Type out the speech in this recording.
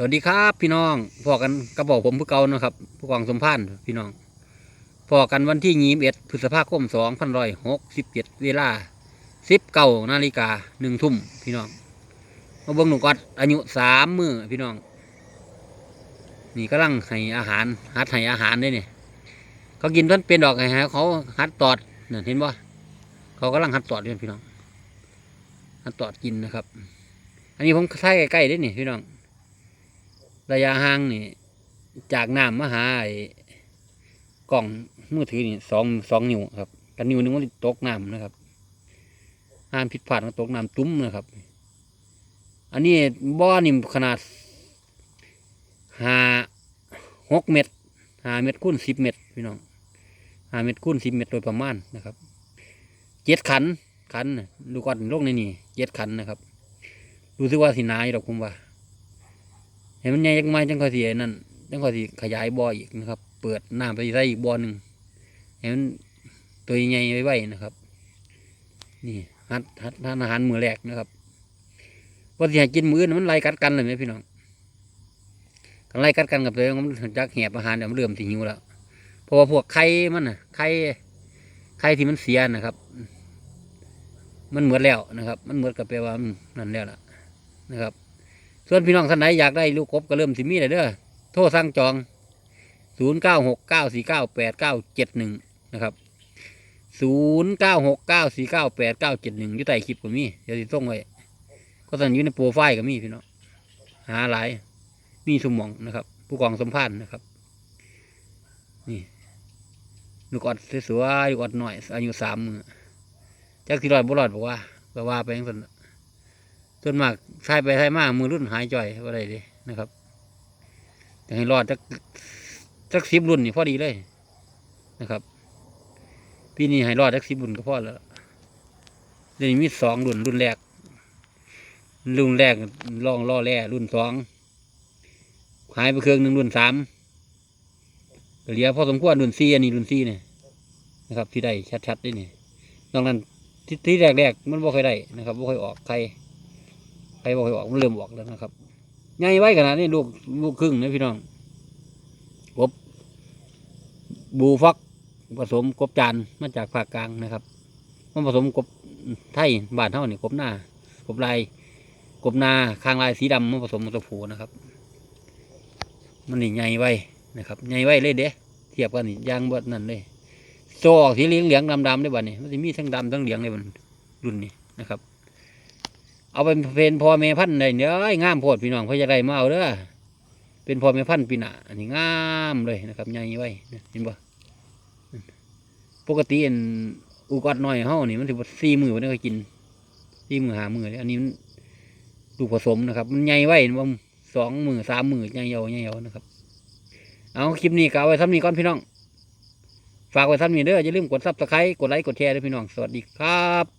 สวัสดีครับพี่น้องพอกันกระบอกผมผู้เก่านะครับผู้กองสมพานพี่น้องพอกันวันที่ยี่สิบเอ็ดพฤษภาคมสองพันร้อยหกสิบเจ็ดเวลาสิบเก้านาฬิกาหนึ่งทุ่มพี่น้องมาเบิ้งหนุ่มกอดอายุสามมือพี่น้อง นี่กำลังให้อาหารหัดให้อาหารได้เนี่ยเขากินท่านเป็นดอกไงฮะเขาหัดตอดเนี่ยเห็นป่เขากำลังหัดตอดอยู่พี่น้องหัดตอดกินนะครับ อันนี้ผมใช้ใกล้ๆได้นี่พี่น้อง ระยะห่างนี่ จากน้ำมาหาไอ้กล่องมือถือนี่สองสองนิ้วครับกันนิ้วนึงมันตกน้ำนะครับห้ามผิดพลาดก็ตกน้ำตุ้มนะครับ อันนี้บ่อนี่ขนาดห้าหกเมตรห้าเมตรคูณสิบเมตรพี่น้องห้าเมตรคูณสิบเมตรโดยประมาณนะครับเจ็ดขันขันดูก่อนโลกในนี่เจ็ดขันนะครับรู้สึกว่าสินายู่ดอกผมว่า เห็นมันใหญ่จังไงจังค่อยสิไอ้นั่นจังค่อยสิขยายบ่ออีกนะครับ เปิดน้ำไปใส่อีกบ่อหนึ่งเห็นมันตัวใหญ่ไว้นะครับ นี่ฮัดฮัดทานอาหารมือแรกนะครับว่าสิห้กินมื้อนั้นมันไล่กัดกันเลยไหมพี่น้องกันไล่กัดกันกับเลยมันจักแหบอาหารเดี๋ยวมันเริ่มสิหิวแล้วเพราะว่าพวกไข่มันน่ะไข่ไข่ที่มันเสียนะครับ มันเหมือนแล้วนะครับ มันเหมือนกับแปลว่ามันนั่นแล้วล่ะนะครับ ส่วนพี่น้องท่านไหนอยากได้ลูกกบก็เริ่มสิมีเลยเด้อโทรสั่งจอง 0 9 6 9 4 9 8 9 7 1 นะครับ 0 9 6 9 4 9 8 9 7 1อยู่ใต้คลิปก็มีเดี๋ยวสิส่งไว้ก็สั่นอยู่ในโปรไฟล์ก็มีพี่น้องหาหลายมีสมองนะครับ ผู้กองสมพันธ์นะครับ นี่ลูกอดสวยๆลูกอดหน่อย อายุสามมือจักสิรอดบ่รอดบอกว่าก็ว่าไปอย่างนั้น ส่วนมากใช้ไปใช้มากมือรุ่นหายจ่อยว่าไรดีนะครับอยากให้รอดจักจักสิบรุ่นนี่พอดีเลยนะครับปีนี้ให้รอดจักสิบรุ่นก็พอแล้วเดี๋ยวนี้มีสองรุ่นรุ่นแรก รุ่นแรกล่องล่อแร่รุ่นสองหายไปเครื่องหนึ่งรุ่นสามเหลือพอสมควรรุ่นสี่อันนี้รุ่นสี่เนี่ยนะครับ ที่ได้ชัดๆได้เนี่ยนอกนั้นที่ที่แรกๆมันบ่ค่อยได้นะครับบ่ค่อยออกใคร ใครบอกให้ออกมันเริ่มออกแล้วนะครับใหญ่ไว้ขนาดนี้ลูกลูกครึ่งนะพี่น้องกบบูฟักผสมกบจานมาจากภาคกลางนะครับมันผสมกบไทยบ้านเท่านี่กบหน้ากบลายกบนาคางลายสีดำมันผสมกับตัวผูนะครับ มันนี่ใหญ่ไว้นะครับใหญ่ไว้เลยเด้เทียบกันนี่ยางบดนั่นเลยโซออกสีเหลืองเหลืองดำดำได้บ้านี่มันจะมีทั้งดำทั้งเหลืองเลยมันรุ่นนี้นะครับ เอาเป็นเป็นพ่อแม่พันธุ์ได้เนื้องามโพดพี่น้องเพื่อจะได้มาเอาเด้อเป็นพ่อแม่พันธุ์ปีหน้าอันนี้งามเลยนะครับใหญ่ไว้เห็นบ่ปกติอันอุกอดน้อยเฮานี่มันถือว่าสี่มือมันได้กินสี่มือหามือเลยอันนี้มันลูกผสมนะครับ มันใหญ่ไว้ว่าสองมือสามมือใหญ่เยาใหญ่เยานะครับ เอาคลิปนี้ก็เอาไว้ทำนี้ก่อนพี่น้อง ฝากไว้ทำนี้เด้ออย่าลืมกดซับสไครต์กดไลค์กดแชร์ด้วยพี่น้อง สวัสดีครับ